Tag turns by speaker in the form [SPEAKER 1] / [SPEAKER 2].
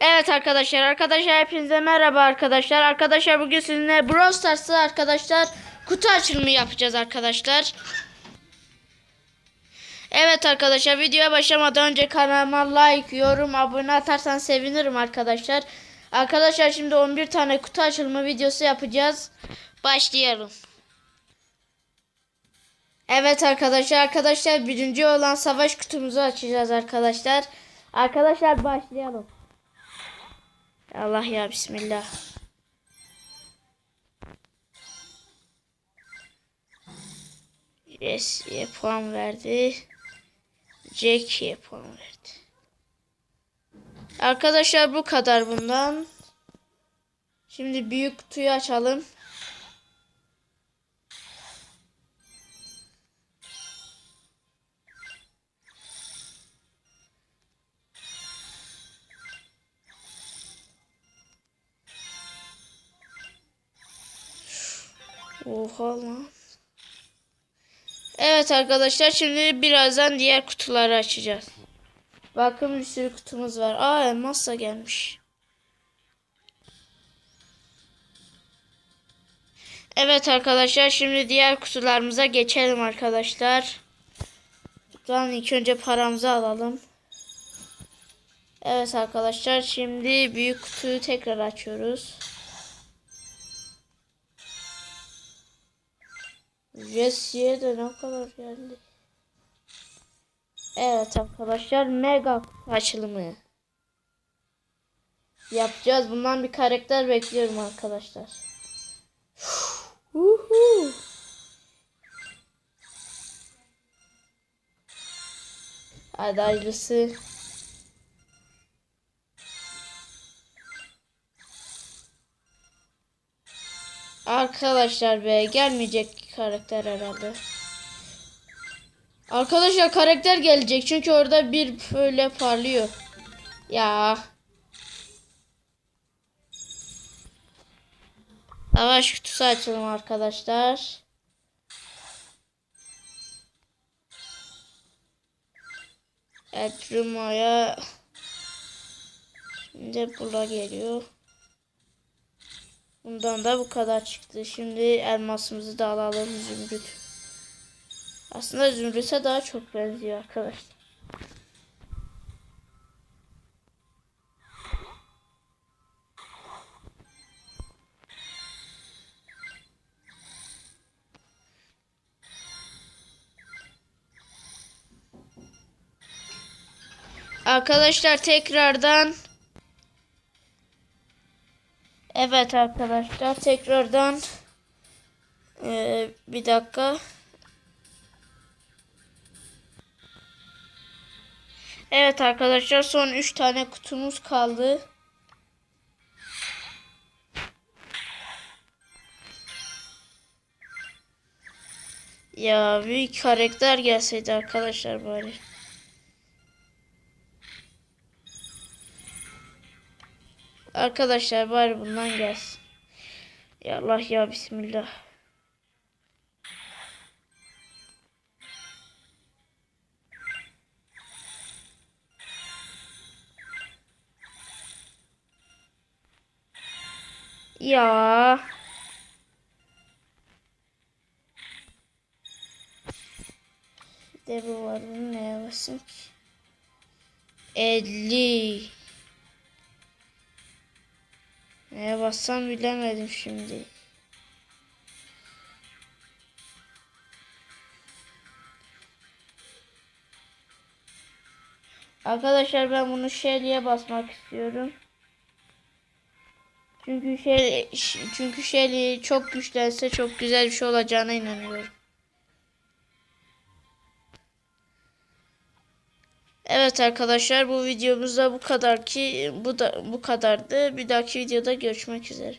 [SPEAKER 1] Evet arkadaşlar arkadaşlar hepinize merhaba arkadaşlar. Arkadaşlar bugün sizinle Brawl Stars'ta arkadaşlar kutu açılımı yapacağız arkadaşlar. Evet arkadaşlar videoya başlamadan önce kanalıma like, yorum, abone atarsan sevinirim arkadaşlar. Arkadaşlar şimdi 11 tane kutu açılımı videosu yapacağız. Başlayalım. Evet arkadaşlar arkadaşlar birinci olan savaş kutumuzu açacağız arkadaşlar. Arkadaşlar başlayalım. Allah ya bismillah. Jesse'ye puan verdi. Jackie'ye puan verdi. Arkadaşlar bu kadar bundan. Şimdi büyük kutuyu açalım. Oha lan. Evet arkadaşlar şimdi birazdan diğer kutuları açacağız. Bakın bir sürü kutumuz var. Aa elmas da gelmiş. Evet arkadaşlar şimdi diğer kutularımıza geçelim arkadaşlar. Buradan ilk önce paramızı alalım. Evet arkadaşlar şimdi büyük kutuyu tekrar açıyoruz. Jesse'ye de ne kadar geldi. Evet arkadaşlar mega açılımı. Yapacağız. Bundan bir karakter bekliyorum arkadaşlar. Uhu. Hadi hayırlısı. Arkadaşlar be gelmeyecek karakter herhalde. Arkadaşlar karakter gelecek çünkü orada bir böyle parlıyor. Ya. Savaş kutusu açalım arkadaşlar. Evet Ruma'ya Şimdi bula geliyor. Bundan da bu kadar çıktı. Şimdi elmasımızı da alalım zümrüt. Aslında zümrüte daha çok benziyor arkadaşlar. Arkadaşlar tekrardan Evet arkadaşlar tekrardan Ee, bir dakika. Evet arkadaşlar son 3 tane kutumuz kaldı. Ya bir karakter gelseydi arkadaşlar bari. Arkadaşlar bari bundan gelsin. Ya Allah ya Bismillah. Ya. Bir de bu var. Bunu neye basayım ki? 50. Neye bassam bilemedim şimdi. Arkadaşlar ben bunu Shelly'e basmak istiyorum. Çünkü Shelly, çünkü Shelly çok güçlense çok güzel bir şey olacağına inanıyorum. Evet arkadaşlar bu videomuzda bu kadar ki bu da bu kadardı. Bir dahaki videoda görüşmek üzere.